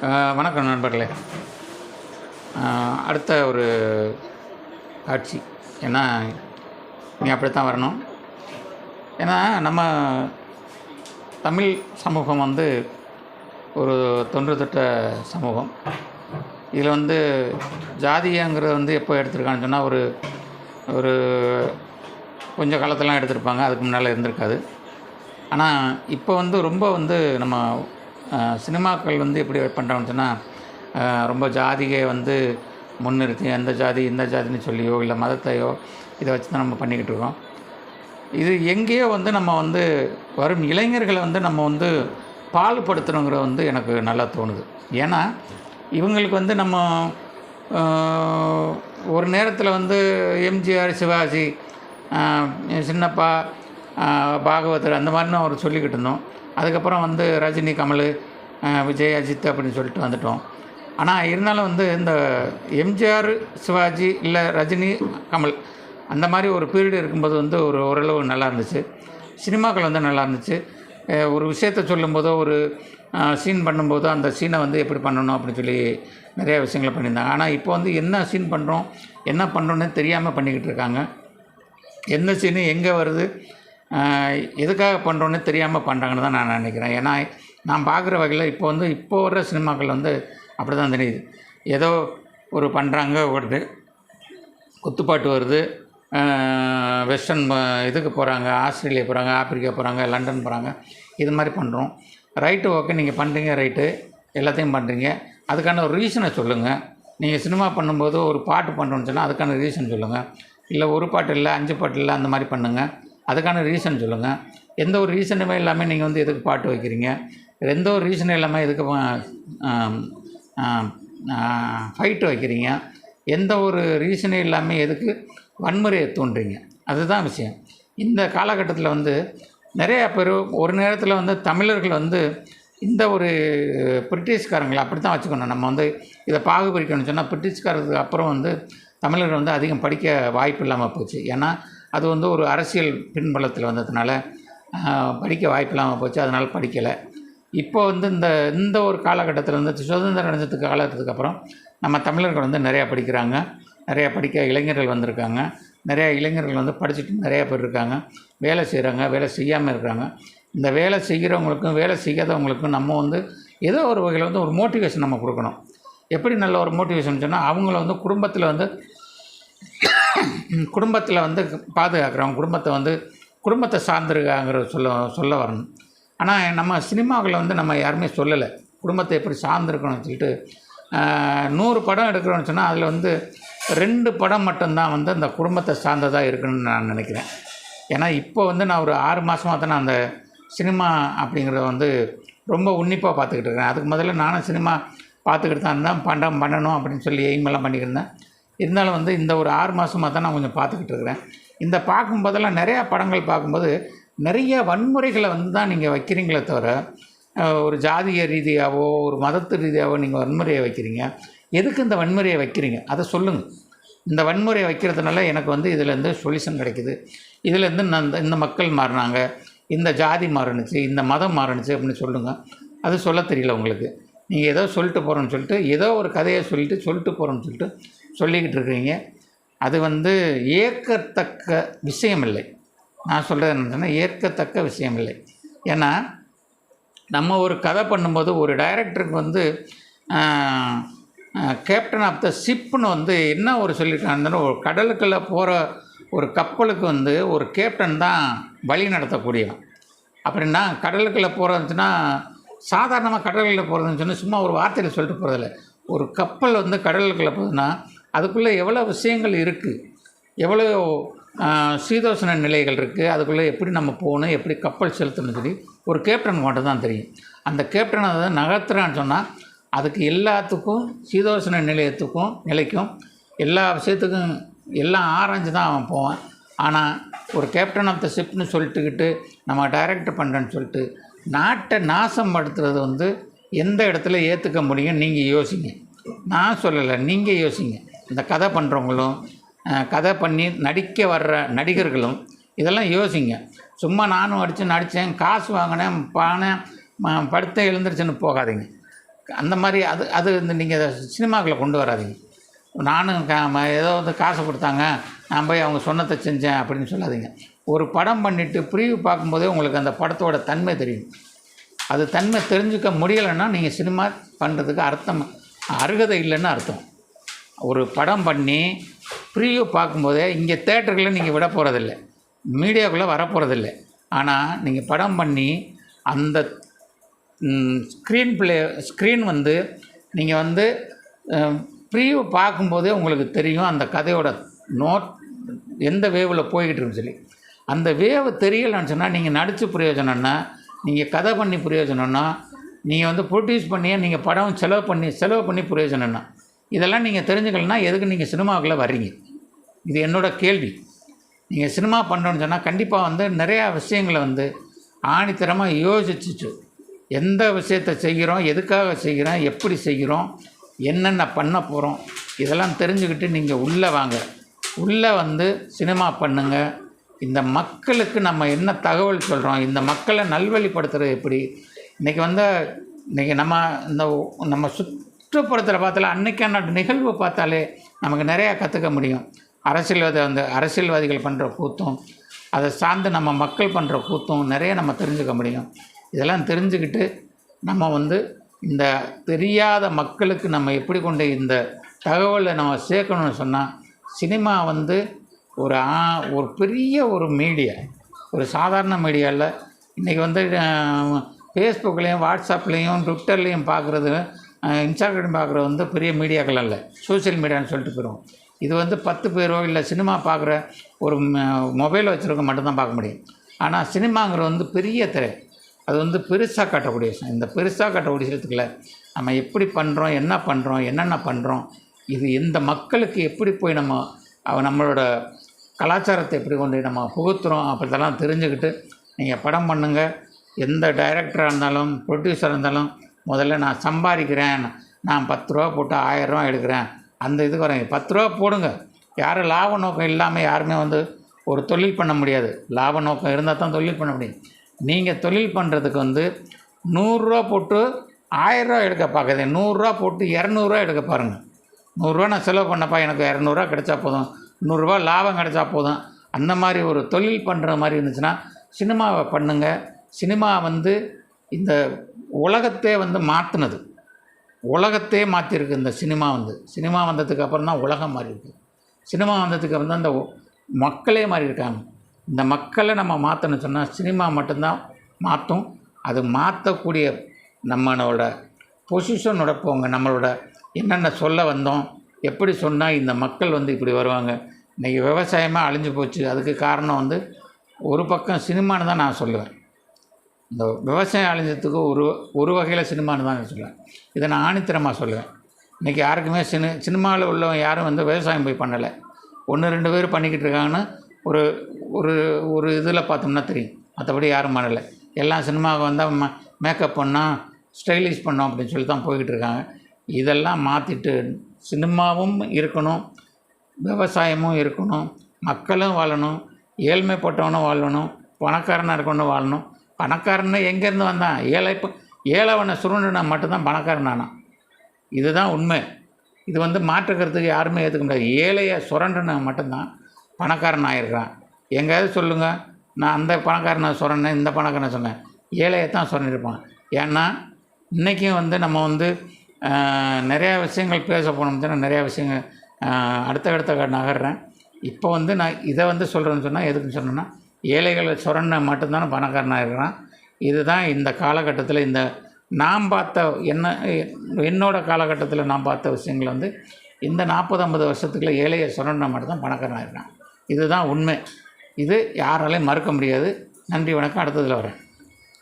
வணக்கம் நண்பர்களே. அடுத்த ஒரு காட்சி. ஏன்னா நீ அப்படித்தான் வரணும். ஏன்னா நம்ம தமிழ் சமூகம் வந்து ஒரு தொன்றுதொட்ட சமூகம். இதில் வந்து ஜாதியங்கிறது வந்து எப்போ எடுத்திருக்கான்னு சொன்னால் ஒரு ஒரு கொஞ்சம் காலத்தெல்லாம் எடுத்திருப்பாங்க. அதுக்கு முன்னால் இருந்திருக்காது. ஆனால் இப்போ வந்து ரொம்ப வந்து நம்ம சினிமாக்கள் வந்து எப்படி பண்ணுறாங்கன்னு சொன்னால் ரொம்ப ஜாதியை வந்து முன்னிறுத்தி அந்த ஜாதி இந்த ஜாதின்னு சொல்லியோ இல்லை மதத்தையோ இதை வச்சு தான் நம்ம பண்ணிக்கிட்டு இருக்கோம். இது எங்கேயோ வந்து நம்ம வந்து வரும் இளைஞர்களை வந்து நம்ம வந்து பால்படுத்துகிறோங்கிற வந்து எனக்கு நல்லா தோணுது. ஏன்னா இவங்களுக்கு வந்து நம்ம ஒரு நேரத்தில் வந்து எம்ஜிஆர் சிவாஜி சின்னப்பா பாகவதர் அந்த மாதிரி அவர் சொல்லிக்கிட்டு இருந்தோம். அதுக்கப்புறம் வந்து ரஜினி கமல் விஜய் அஜித் அப்படின்னு சொல்லிட்டு வந்துட்டோம். ஆனால் இருந்தாலும் வந்து இந்த எம்ஜிஆர் சிவாஜி இல்லை ரஜினி கமல் அந்த மாதிரி ஒரு பீரியட் இருக்கும்போது வந்து ஒரு ஓரளவு நல்லா இருந்துச்சு. சினிமாக்கள் வந்து நல்லா இருந்துச்சு. ஒரு விஷயத்த சொல்லும்போதோ ஒரு சீன் பண்ணும்போதோ அந்த சீனை வந்து எப்படி பண்ணணும் அப்படின்னு சொல்லி நிறைய விஷயங்களை பண்ணியிருந்தாங்க. ஆனால் இப்போ வந்து என்ன சீன் பண்ணுறோம் என்ன பண்ணுறோன்னு தெரியாமல் பண்ணிக்கிட்டு இருக்காங்க. எந்த சீனு எங்கே வருது எதுக்காக பண்ணுறோன்னு தெரியாமல் பண்ணுறாங்கன்னு தான் நான் நினைக்கிறேன். ஏன்னா நான் பார்க்குற வகையில் இப்போ வந்து இப்போ வர்ற சினிமாக்கள் வந்து அப்படி தான் தெரியுது. ஏதோ ஒரு பண்ணுறாங்க வருது. குத்துப்பாட்டு வருது. வெஸ்டர்ன் இதுக்கு போகிறாங்க ஆஸ்திரேலியா போகிறாங்க ஆப்பிரிக்கா போகிறாங்க லண்டன் போகிறாங்க இது மாதிரி பண்ணுறோம் ரைட்டு ஓகே நீங்கள் பண்ணுறீங்க ரைட்டு. எல்லாத்தையும் பண்ணுறீங்க அதுக்கான ஒரு ரீசனை சொல்லுங்கள் நீங்கள் சினிமா பண்ணும்போது ஒரு பாட்டு பண்ணுறோன்னு சொன்னால் அதுக்கான ரீசன் சொல்லுங்கள் இல்லை ஒரு பாட்டு இல்லை அஞ்சு பாட்டு இல்லை அந்த மாதிரி பண்ணுங்கள் அதுக்கான ரீசன் சொல்லுங்கள் எந்த ஒரு ரீசனுமே இல்லாமல் நீங்கள் வந்து எதுக்கு பாட்டு வைக்கிறீங்க? எந்த ஒரு ரீசனும் இல்லாமல் எதுக்கு ஃபைட்டு வைக்கிறீங்க? எந்த ஒரு ரீசனும் இல்லாமல் எதுக்கு வன்முறையை தூண்டுறீங்க? அதுதான் விஷயம். இந்த காலகட்டத்தில் வந்து நிறையா பேர் ஒரு நேரத்தில் வந்து தமிழர்கள் வந்து இந்த ஒரு பிரிட்டிஷ்காரங்களை அப்படி தான் வச்சுக்கணும். நம்ம வந்து இதை பாகுபிரிக்கணும்னு சொன்னால் பிரிட்டிஷ்காரத்துக்கு அப்புறம் வந்து தமிழர்கள் வந்து அதிகம் படிக்க வாய்ப்பு இல்லாமல் போச்சு. ஏன்னா அது வந்து ஒரு அரசியல் பின்பலத்தில் வந்ததுனால படிக்க வாய்ப்பு இல்லாமல் போச்சு. அதனால் படிக்கலை. இப்போ வந்து இந்த இந்த ஒரு காலகட்டத்தில் வந்து சுதந்திரம் அடைஞ்சதுக்கு காலத்துக்கு அப்புறம் நம்ம தமிழர்கள் வந்து நிறையா படிக்கிறாங்க. நிறையா படிக்க இளைஞர்கள் வந்திருக்காங்க. நிறையா இளைஞர்கள் வந்து படிச்சுட்டு நிறையா பேர் இருக்காங்க. வேலை செய்கிறாங்க வேலை செய்யாமல் இருக்கிறாங்க இந்த வேலை செய்கிறவங்களுக்கும் வேலை செய்யாதவங்களுக்கும் நம்ம வந்து ஏதோ ஒரு வகையில் வந்து ஒரு மோட்டிவேஷன் நம்ம கொடுக்கணும். எப்படி நல்ல ஒரு மோட்டிவேஷன் சொன்னால் அவங்கள வந்து குடும்பத்தில் வந்து குடும்பத்தில் வந்து பாதுகாக்கிறவங்க குடும்பத்தை வந்து குடும்பத்தை சார்ந்திருக்காங்கிற சொல்ல சொல்ல வரணும். ஆனால் நம்ம சினிமாவில் வந்து நம்ம யாருமே சொல்லலை. குடும்பத்தை எப்படி சார்ந்திருக்கணும்னு சொல்லிட்டு நூறு படம் எடுக்கிறோன்னு சொன்னால் அதில் வந்து ரெண்டு படம் மட்டும்தான் வந்து அந்த குடும்பத்தை சார்ந்ததாக இருக்குன்னு நான் நினைக்கிறேன். ஏன்னா இப்போ வந்து நான் ஒரு ஆறு மாதமாக தான் நான் அந்த சினிமா அப்படிங்கிறத வந்து ரொம்ப உன்னிப்பாக பார்த்துக்கிட்டு இருக்கேன். அதுக்கு முதல்ல நானும் சினிமா பார்த்துக்கிட்டு தான் இருந்தேன். பண்டம் பண்ணணும் அப்படின்னு சொல்லி எய்மெல்லாம் பண்ணிக்கிட்டு இருந்தேன். இருந்தாலும் வந்து இந்த ஒரு ஆறு மாதமாக தான் நான் கொஞ்சம் பார்த்துக்கிட்டு இருக்கிறேன். இந்த பார்க்கும்போதெல்லாம் நிறையா படங்கள் பார்க்கும்போது நிறைய வன்முறைகளை வந்து தான் நீங்கள் வைக்கிறீங்களே தவிர ஒரு ஜாதிய ரீதியாகவோ ஒரு மதத்து ரீதியாகவோ நீங்கள் வன்முறையை வைக்கிறீங்க. எதுக்கு இந்த வன்முறையை வைக்கிறீங்க? அதை சொல்லுங்கள் இந்த வன்முறையை வைக்கிறதுனால எனக்கு வந்து இதுலேருந்து சொல்யூஷன் கிடைக்குது. இதுலேருந்து நான் இந்த- இந்த மக்கள் மாறினாங்க. இந்த ஜாதி மாறினுச்சு இந்த மதம் மாறினுச்சு அப்படின்னு சொல்லுங்கள் அது சொல்ல தெரியல உங்களுக்கு. நீங்கள் ஏதோ சொல்லிட்டு போகிறோன்னு சொல்லிட்டு ஏதோ ஒரு கதையை சொல்லிட்டு சொல்லிட்டு போகிறோன்னு சொல்லிட்டு சொல்லிக்கிட்டு இருக்கிறீங்க அது வந்து ஏற்கத்தக்க விஷயம் இல்லை நான் சொல்கிறது என்னன்னா ஏற்கத்தக்க விஷயம் இல்லை ஏன்னா நம்ம ஒரு கதை பண்ணும்போது ஒரு டைரக்டருக்கு வந்து கேப்டன் ஆஃப் த ஷிப்னு வந்து என்ன ஒரு சொல்லியிருக்காங்கன்னா ஒரு கடலுக்குள்ளே போகிற ஒரு கப்பலுக்கு வந்து ஒரு கேப்டன் தான் வழி நடத்தக்கூடியவன். அப்படின்னா கடலுக்குள்ளே போகிறதுன்னா சாதாரணமாக கடலுக்குள்ளே போகிறதுன்னு சொன்னால் சும்மா ஒரு வார்த்தையில் சொல்லிட்டு போகிறதில்ல ஒரு கப்பல் வந்து கடலுக்குள்ளே போகுதுன்னா அதுக்குள்ளே எவ்வளோ விஷயங்கள் இருக்குது எவ்வளோ சீதோஷண நிலைகள் இருக்குது அதுக்குள்ளே எப்படி நம்ம போகணும்? எப்படி கப்பல் செலுத்தணும்னு சொல்லி ஒரு கேப்டன் மட்டும் தான் தெரியும். அந்த கேப்டன் அதை நகர்த்துறான்னு சொன்னால் அதுக்கு எல்லாத்துக்கும் சீதோஷண நிலையத்துக்கும் நிலைக்கும் எல்லா விஷயத்துக்கும் எல்லாம் ஆராய்ஞ்சு தான் அவன் போவான். ஆனால் ஒரு கேப்டன் ஆஃப் த ஷிப்னு சொல்லிட்டுக்கிட்டு நம்ம டைரக்டர் பண்ணுறேன்னு சொல்லிட்டு நாட்டை நாசம் படுத்துறது வந்து எந்த இடத்துல ஏற்றுக்க முடியும் நீங்கள் யோசிங்க. நான் சொல்லலை நீங்கள் யோசிங்க. இந்த கதை பண்ணுறவங்களும் கதை பண்ணி நடிக்க வர்ற நடிகர்களும் இதெல்லாம் யோசிங்க. சும்மா நானும் அடித்து நடித்தேன் காசு வாங்கினேன் பானேன் படுத்த படுத்தேன் எழுந்திரிச்சுன்னு போகாதீங்க. அந்த மாதிரி அது அது இந்த நீங்கள் சினிமாக்களை கொண்டு வராதீங்க. நானும் கா ஏதோ வந்து காசு கொடுத்தாங்க நான் போய் அவங்க சொன்னதை செஞ்சேன் அப்படின்னு சொல்லாதீங்க. ஒரு படம் பண்ணிவிட்டு ப்ரீவியூ பார்க்கும்போதே உங்களுக்கு அந்த படத்தோட தன்மை தெரியும். அது தன்மை தெரிஞ்சுக்க முடியலைன்னா நீங்கள் சினிமா பண்ணுறதுக்கு அர்த்தம் அருகதை இல்லைன்னு அர்த்தம். ஒரு படம் பண்ணி ப்ரீவியூ பார்க்கும்போதே இங்கே தேட்டருக்குள்ளே நீங்கள் விட போகிறதில்ல மீடியாவுக்குள்ளே வரப்போகிறதில்ல ஆனால் நீங்கள் படம் பண்ணி அந்த ஸ்க்ரீன் பிளே ஸ்க்ரீன் வந்து நீங்கள் வந்து ப்ரீவியூ பார்க்கும்போதே உங்களுக்கு தெரியும் அந்த கதையோட நோட் எந்த வேவில் போய்கிட்டு இருக்குன்னு சொல்லி. அந்த வேவ் தெரியலைன்னு சொன்னால் நீங்கள் நடித்து பிரயோஜனம்னா நீங்கள் கதை பண்ணி பிரயோஜனம்னா நீங்கள் வந்து ப்ரொடியூஸ் பண்ணியே நீங்கள் படம் செலவு பண்ணி செலவு பண்ணி பிரயோஜனம்னா இதெல்லாம் நீங்கள் தெரிஞ்சுக்கலன்னா எதுக்கு நீங்கள் சினிமாவுக்குள்ளே வர்றீங்க? இது என்னோட கேள்வி. நீங்கள் சினிமா பண்ணுறோன்னு சொன்னால் கண்டிப்பாக வந்து நிறையா விஷயங்களை வந்து ஆணித்தரமாக யோசிச்சிச்சு எந்த விஷயத்தை செய்கிறோம் எதுக்காக செய்கிறோம் எப்படி செய்கிறோம் என்னென்ன பண்ண போகிறோம் இதெல்லாம் தெரிஞ்சுக்கிட்டு நீங்கள் உள்ளே வாங்க. உள்ளே வந்து சினிமா பண்ணுங்கள் இந்த மக்களுக்கு நம்ம என்ன தகவல் சொல்கிறோம் இந்த மக்களை நல்வழிப்படுத்துறது எப்படி? இன்றைக்கி வந்து இன்றைக்கி நம்ம இந்த நம்ம சுத் சுற்றுப்புறத்தில் பார்த்தாலே அன்னைக்கான நிகழ்வு பார்த்தாலே நமக்கு நிறையா கற்றுக்க முடியும். அரசியல்வாதி வந்து அரசியல்வாதிகள் பண்ணுற கூத்தும் அதை சார்ந்து நம்ம மக்கள் பண்ணுற கூத்தும் நிறைய நம்ம தெரிஞ்சுக்க முடியும். இதெல்லாம் தெரிஞ்சுக்கிட்டு நம்ம வந்து இந்த தெரியாத மக்களுக்கு நம்ம எப்படி கொண்டு இந்த தகவலை நம்ம சேர்க்கணும்னு சொன்னால் சினிமா வந்து ஒரு ஆ ஒரு பெரிய ஒரு மீடியா ஒரு சாதாரண மீடியாவில் இன்றைக்கி வந்து ஃபேஸ்புக்லேயும் வாட்ஸ்அப்லேயும் ட்விட்டர்லேயும் பார்க்குறது இன்ஸ்டாகிராம் பார்க்குற வந்து பெரிய மீடியாக்கள் அல்ல. சோஷியல் மீடியான்னு சொல்லிட்டு போயிடுவோம். இது வந்து பத்து பேரோ இல்லை சினிமா பார்க்குற ஒரு மொபைல் வச்சுருக்க மட்டும்தான் பார்க்க முடியும். ஆனால் சினிமாங்கிறது வந்து பெரிய திரை. அது வந்து பெருசாக காட்டக்கூடிய விஷயம். இந்த பெருசாக காட்டக்கூடிய விஷயத்துக்குள்ள நம்ம எப்படி பண்ணுறோம் என்ன பண்ணுறோம் என்னென்ன பண்ணுறோம் இது இந்த மக்களுக்கு எப்படி போய் நம்ம அவ நம்மளோட கலாச்சாரத்தை எப்படி கொண்டு நம்ம புகுத்துறோம் அப்படிலாம் தெரிஞ்சுக்கிட்டு நீங்கள் படம் பண்ணுங்கள் எந்த டைரக்டராக இருந்தாலும் ப்ரொடியூசராக இருந்தாலும் முதல்ல நான் சம்பாதிக்கிறேன். நான் பத்து ரூபா போட்டு ஆயிரரூவா எடுக்கிறேன். அந்த இதுக்கு வரேன். பத்து ரூபா போடுங்க. யாரும் லாப நோக்கம் இல்லாமல் யாருமே வந்து ஒரு தொழில் பண்ண முடியாது. லாப நோக்கம் இருந்தால் தான் தொழில் பண்ண முடியும். நீங்கள் தொழில் பண்ணுறதுக்கு வந்து நூறுரூவா போட்டு ஆயிரரூவா எடுக்க பார்க்காதே நூறுரூவா போட்டு இரநூறுவா எடுக்க பாருங்கள் நூறுரூவா நான் செலவு பண்ணப்பா எனக்கு இரநூறுவா கிடைச்சா போதும். நூறுரூவா லாபம் கிடைச்சா போதும். அந்த மாதிரி ஒரு தொழில் பண்ணுற மாதிரி இருந்துச்சுன்னா சினிமாவை பண்ணுங்கள் சினிமா வந்து இந்த உலகத்தை வந்து மாற்றினது உலகத்தையே மாற்றிருக்கு இந்த சினிமா வந்து. சினிமா வந்ததுக்கு அப்புறம் தான் உலகம் மாறி இருக்கு. சினிமா வந்ததுக்கு அப்புறம் தான் இந்த மக்களே மாறி இருக்காங்க. இந்த மக்களை நம்ம மாற்றணும் சொன்னால் சினிமா மட்டும்தான் மாற்றும் அது மாற்றக்கூடிய நம்மளோட பொசிஷனோட போங்க. நம்மளோட என்னென்ன சொல்ல வந்தோம் எப்படி சொன்னால் இந்த மக்கள் வந்து இப்படி வருவாங்க. இன்றைக்கி விவசாயமாக அழிஞ்சு போச்சு. அதுக்கு காரணம் வந்து ஒரு பக்கம் சினிமான்னு தான் நான் சொல்லுவேன். இந்த விவசாயம் அழிஞ்சதுக்கு ஒரு ஒரு வகையில் சினிமான்னு தான் சொல்லுவேன். இதை நான் ஆணித்தரமாக சொல்லுவேன். இன்றைக்கி யாருக்குமே சினி சினிமாவில் உள்ளவங்க யாரும் வந்து விவசாயம் போய் பண்ணலை. ஒன்று ரெண்டு பேர் பண்ணிக்கிட்டு இருக்காங்கன்னு ஒரு ஒரு ஒரு இதில் பார்த்தோம்னா தெரியும். மற்றபடி யாரும் பண்ணலை. எல்லாம் சினிமாவுக்கு வந்தால் ம மேக்கப் பண்ணோம் ஸ்டைலிஷ் பண்ணோம் அப்படின்னு சொல்லி தான் போய்கிட்டு இருக்காங்க. இதெல்லாம் மாற்றிட்டு சினிமாவும் இருக்கணும் விவசாயமும் இருக்கணும் மக்களும் வாழணும் ஏழ்மைப்பட்டவனும் வாழணும் பணக்காரனாக இருக்கணும் வாழணும் பணக்காரன்னு எங்கேருந்து வந்தான்? ஏழை இப்போ ஏழைவனை சுருண்டுனா மட்டும்தான் பணக்காரன் ஆனான். இதுதான் உண்மை. இது வந்து மாற்றுக்கிறதுக்கு யாருமே ஏற்றுக்க முடியாது. ஏழையை சுரண்டுன மட்டும்தான் பணக்காரன் ஆயிருக்கிறான். எங்கேயாவது சொல்லுங்கள் நான் அந்த பணக்காரனை சுரண்டேன் இந்த பணக்காரனை சொன்னேன். ஏழையை தான் சுரண்டிருப்பான். ஏன்னா இன்றைக்கும் வந்து நம்ம வந்து நிறையா விஷயங்கள் பேச போனோம்னா நிறையா விஷயங்கள் அடுத்த அடுத்த நகர்றேன். இப்போ வந்து நான் இதை வந்து சொல்கிறேன்னு சொன்னால் எதுக்குன்னு சொன்னேன்னா ஏழைகளை சுரண்ட மட்டும்தானே பணக்காரனாக இருக்கிறான். இதுதான் இந்த காலகட்டத்தில் இந்த நான் பார்த்த என்ன என்னோட காலகட்டத்தில் நான் பார்த்த விஷயங்கள் வந்து இந்த நாற்பது ஐம்பது வருஷத்துக்குள்ள ஏழையை சுரண்ட மட்டும்தான் பணக்காரனாக இருக்கிறான். இதுதான் உண்மை. இது யாராலையும் மறுக்க முடியாது. நன்றி வணக்கம். அடுத்ததில் வரேன்.